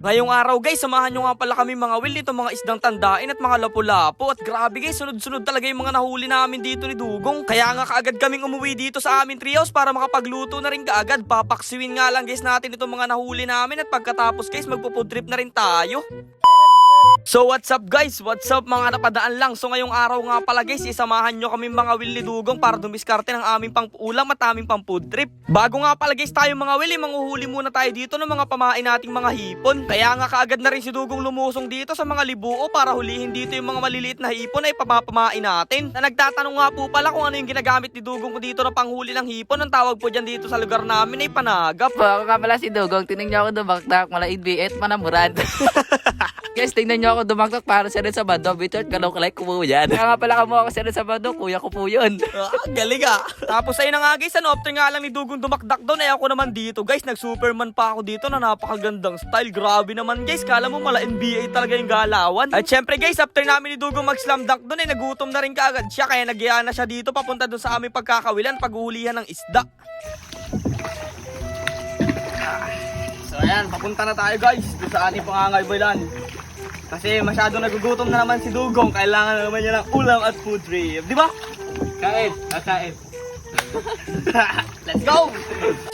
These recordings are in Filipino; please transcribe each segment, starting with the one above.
Ngayong araw guys, samahan nyo nga pala kami mga will nito mga isdang tandain at mga lapu-lapo at grabe guys, sunod-sunod talaga yung mga nahuli namin dito ni Dugong. Kaya nga kaagad kaming umuwi dito sa amin treehouse para makapagluto na rin kaagad. Papaksiwin nga lang guys natin itong mga nahuli namin at pagkatapos guys magpo-food trip na rin tayo. So what's up guys? What's up mga napadaan lang? So ngayong araw nga pala guys, isamahan nyo kami mga will ni Dugong para dumiskarte ng aming pang ulam at aming pang food trip. Bago nga pala guys tayo mga will, eh, manghuhuli muna tayo dito ng mga pamain nating mga hipon. Kaya nga kaagad na rin si Dugong lumusong dito sa mga libuo para hulihin dito yung mga maliliit na hipon ay papapamain natin. Na nagtatanong nga po pala kung ano yung ginagamit ni Dugong ko dito na panghuli ng hipon. Ang tawag po dyan dito sa lugar namin ay panagap. Ako nga pala si Dugong. Tingnan niyo ako dumaktak. Mala idbiet, manamurad. Guys, tingnan niyo ako dumaktak para siya rin sa bando. Bichot, galaw kalay ko po yan. Kaya nga pala kamo ako siya rin sa bando. Kuya ko po yun. Ah, galing ah. Tapos ayun na nga guys, ano, after nga lang ni Dugong dumakdak doon, ay ako naman dito guys, nag-superman pa ako dito na napakagandang style. Grabe naman guys, kala mo mala NBA talaga yung galawan. At syempre guys, after namin ni Dugong mag-slam dunk doon, ay nagutom na rin kaagad siya, kaya nagyaya na siya dito papunta doon sa aming pagkakawilan, paghuhulihan ng isda. So ayan, papunta na tayo guys, sa ating pangangaybalan. Kasi masyado nagugutom na naman si Dugong, kailangan na naman niya ng ulam at food trip, di ba? Kain, kakain. Let's go!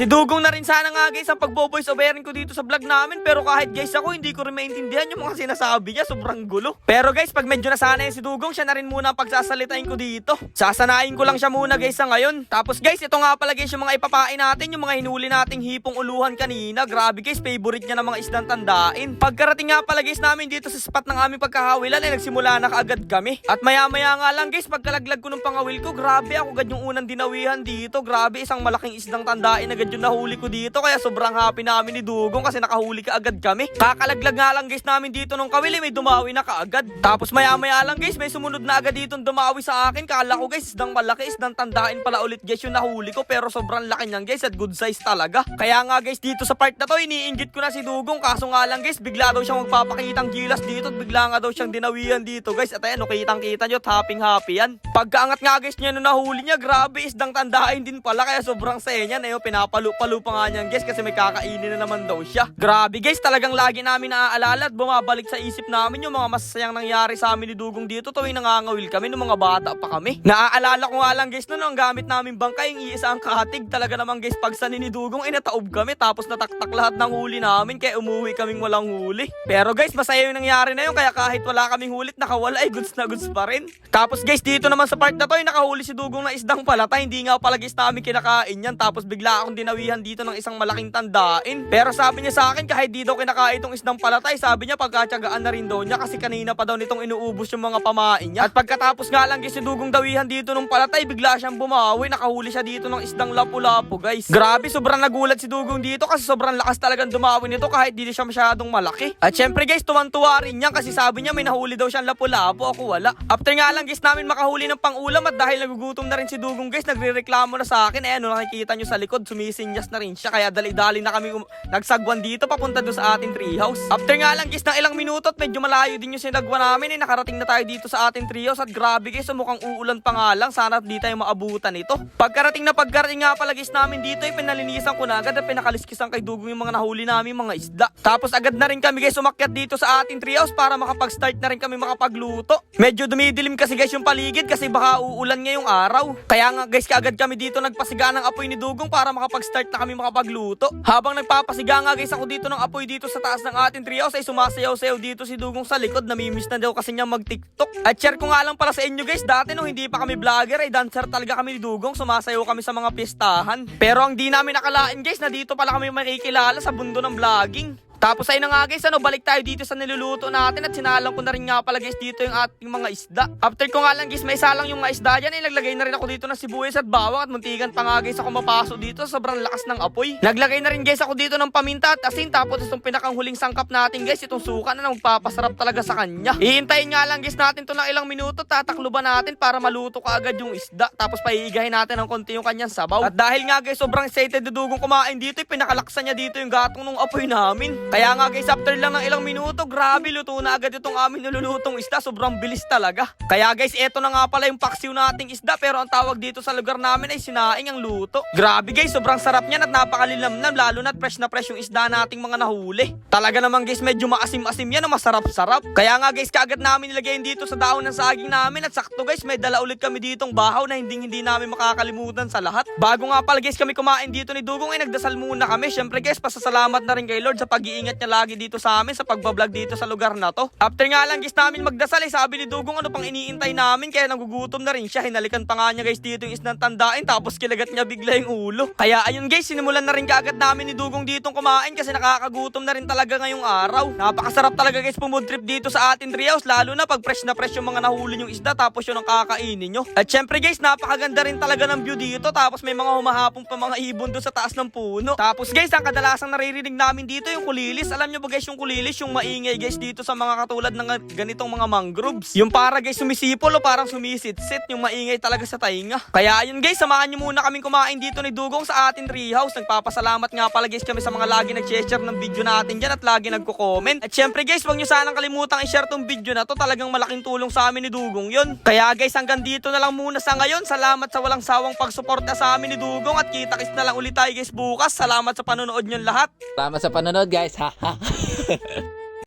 Si Dugong na rin sana nga guys ang pagbo-voice overin ko dito sa vlog namin pero kahit guys ako hindi ko rin maintindihan yung mga sinasabi niya sobrang gulo. Pero guys pag medyo nasanay si Dugong siya na rin muna ang pagsasalitain ko dito. Sasanayin ko lang siya muna guys sa ngayon. Tapos guys ito nga pala guys yung mga ipapain natin yung mga hinuli nating hipong uluhan kanina. Grabe guys favorite niya ng mga isdang tandain. Pagkarating nga pala guys namin dito sa spot ng aming pagkahawilan ay nagsimula na kaagad kami. At maya maya nga lang guys pagkalaglag ko ng pangawil ko grabe ako agad yung unang dinawihan dito. Grabe isang malaking isdang tandain agad yung nahuli ko dito kaya sobrang happy namin ni Dugong kasi nakahuli ka agad kami. Kakalaglag nga lang guys namin dito nung kawili may dumawi na kaagad. Tapos maya maya lang guys may sumunod na agad dito dumawi sa akin. Kala ko guys isdang malaki isdang tandain pala ulit guys yung nahuli ko pero sobrang laki niyan guys at good size talaga. Kaya nga guys dito sa part na to iniinggit ko na si Dugong kaso nga lang guys bigla daw siyang magpapakitang gilas dito at bigla nga daw siyang dinawihan dito guys at ayan kitang kita nyo happy happy yan. Pagkaangat nga guys niya nung nahuli niya grabe isdang tandain din pala kaya sobrang saya niya na yun pinapalu-palu pa nga niyan guys kasi may kakainin na naman daw siya. Grabe guys talagang lagi namin naaalala at bumabalik sa isip namin yung mga masasayang nangyari sa amin ni Dugong dito tuwing nangangawil kami nung mga bata pa kami. Naaalala ko nga lang guys noon ang gamit namin bangka yung iisa ang katig talaga naman guys pag sa ni Dugong ay nataob kami tapos nataktak lahat ng huli namin kaya umuwi kaming walang huli. Pero guys masaya yung nangyari na yun kaya kahit wala kaming hulit nakawala ay goods na goods pa rin. Tapos guys dito naman sa part na to ay nakahuli si Dugong na isdang palata hindi nga pala guys namin kinakain yan tapos bigla akong dinawihan dito ng isang malaking tandain. Pero sabi niya sa akin kahit di daw kinakain itong isdang palatay sabi niya pagkatsagaan na rin daw niya kasi kanina pa daw nitong inuubos yung mga pamain niya. At pagkatapos nga lang guys si Dugong dawihan dito ng palatay bigla siyang bumawi nakahuli siya dito ng isdang lapu-lapu guys. Grabe sobrang nagulat si Dugong dito kasi sobrang lakas talagang dumawi nito kahit di siya masyadong malaki. At syempre guys tuwan-tuwa rin niya kasi sabi niya may nahuli daw siyang lapu-lapu ako wala. After nga lang guys namin makahuli ng pangulam at dahil nagugutom na rin si Dugong guys nagrereklamo na sa akin eh ano nakikita nyo sa likod sumisinyas na rin siya kaya dali-dali na kami um- nagsagwan dito papunta doon sa ating treehouse. After nga lang guys ng ilang minuto at medyo malayo din yung sinagwan namin eh nakarating na tayo dito sa ating treehouse at grabe guys mukhang uulan pa nga lang sana di tayo maabutan ito. Pagkarating na pagkarating nga pala guys namin dito ay pinalinisan ko na agad at pinakaliskisan kay Dugong yung mga nahuli namin mga isda. Tapos agad na rin kami guys umakyat dito sa ating treehouse para makapag-start na rin kami makapagluto. Medyo dumidilim kasi guys yung paligid kasi baka uulan ngayong araw. Kaya nga guys kaagad kami dito nagpasiga ng apoy ni Dugong para makapag-start na kami makapagluto. Habang nagpapasiga nga guys ako dito ng apoy dito sa taas ng ating treehouse ay sumasayaw-sayaw dito si Dugong sa likod. Namimiss na daw kasi niya mag-tiktok. At share ko nga lang pala sa inyo guys dati nung hindi pa kami vlogger ay dancer talaga kami ni Dugong. Sumasayaw kami sa mga pistahan. Pero ang di namin nakalain guys na dito pala kami makikilala sa bundo ng vlogging. Tapos ay na nga guys, ano, balik tayo dito sa niluluto natin at sinalang ko na rin nga pala guys dito yung ating mga isda. After ko nga lang guys, may isalang yung mga isda dyan, ay naglagay na rin ako dito ng sibuyas at bawang at muntikan pa nga guys ako mapasok dito, sobrang lakas ng apoy. Naglagay na rin guys ako dito ng paminta at asin, tapos itong pinakang huling sangkap natin guys, itong suka na magpapasarap talaga sa kanya. Ihintayin nga lang guys natin to ng ilang minuto, tatakluban natin para maluto ka agad yung isda, tapos paiigahin natin ng konti yung kanyang sabaw. At dahil nga guys, sobrang excited dudugong kumain dito, ay pinakalaksan niya dito yung gatong ng apoy namin. Kaya nga guys, after lang ng ilang minuto, grabe luto na agad itong aming nilulutong isda. Sobrang bilis talaga. Kaya guys, eto na nga pala yung paksiw nating isda pero ang tawag dito sa lugar namin ay sinaing ang luto. Grabe guys, sobrang sarap niyan at napakalilamnam lalo na't fresh na fresh yung isda nating mga nahuli. Talaga naman guys, medyo maasim-asim yan, masarap-sarap. Kaya nga guys, kaagad namin nilagay dito sa dahon ng saging namin at sakto guys, may dala ulit kami ditong bahaw na hindi hindi namin makakalimutan sa lahat. Bago nga pala guys kami kumain dito ni Dugong ay nagdasal muna kami. Syempre guys, pasasalamat na rin kay Lord sa pag-iingat niya lagi dito sa amin sa pagbablog dito sa lugar na to. After nga lang guys namin magdasal ay sabi ni Dugong ano pang iniintay namin kaya nagugutom na rin siya. Hinalikan pa nga niya guys dito yung isnang tandain tapos kilagat niya bigla yung ulo. Kaya ayun guys, sinimulan na rin kaagad namin ni Dugong ditong kumain kasi nakakagutom na rin talaga ngayong araw. Napakasarap talaga guys pumod trip dito sa atin Riaus lalo na pag fresh na fresh yung mga nahuli yung isda tapos yun ang kakainin nyo. At syempre guys, napakaganda rin talaga ng view dito tapos may mga humahapong pa mga ibon doon sa taas ng puno. Tapos guys, ang kadalasang naririnig namin dito yung kulilis. Alam nyo ba guys yung kulilis, yung maingay guys dito sa mga katulad ng ganitong mga mangroves. Yung para guys sumisipol o parang sumisit-sit, yung maingay talaga sa tainga. Kaya ayun guys, samahan nyo muna kaming kumain dito ni Dugong sa atin treehouse. Nagpapasalamat nga pala guys kami sa mga lagi nag-share ng video natin dyan at lagi nagko-comment. At syempre guys, huwag nyo sanang kalimutang i-share tong video na to. Talagang malaking tulong sa amin ni Dugong yun. Kaya guys, hanggang dito na lang muna sa ngayon. Salamat sa walang sawang pagsuporta sa amin ni Dugong at kita-kits na lang ulit tayo guys bukas. Salamat sa panonood nyo lahat. Salamat sa panonood guys. 哈哈。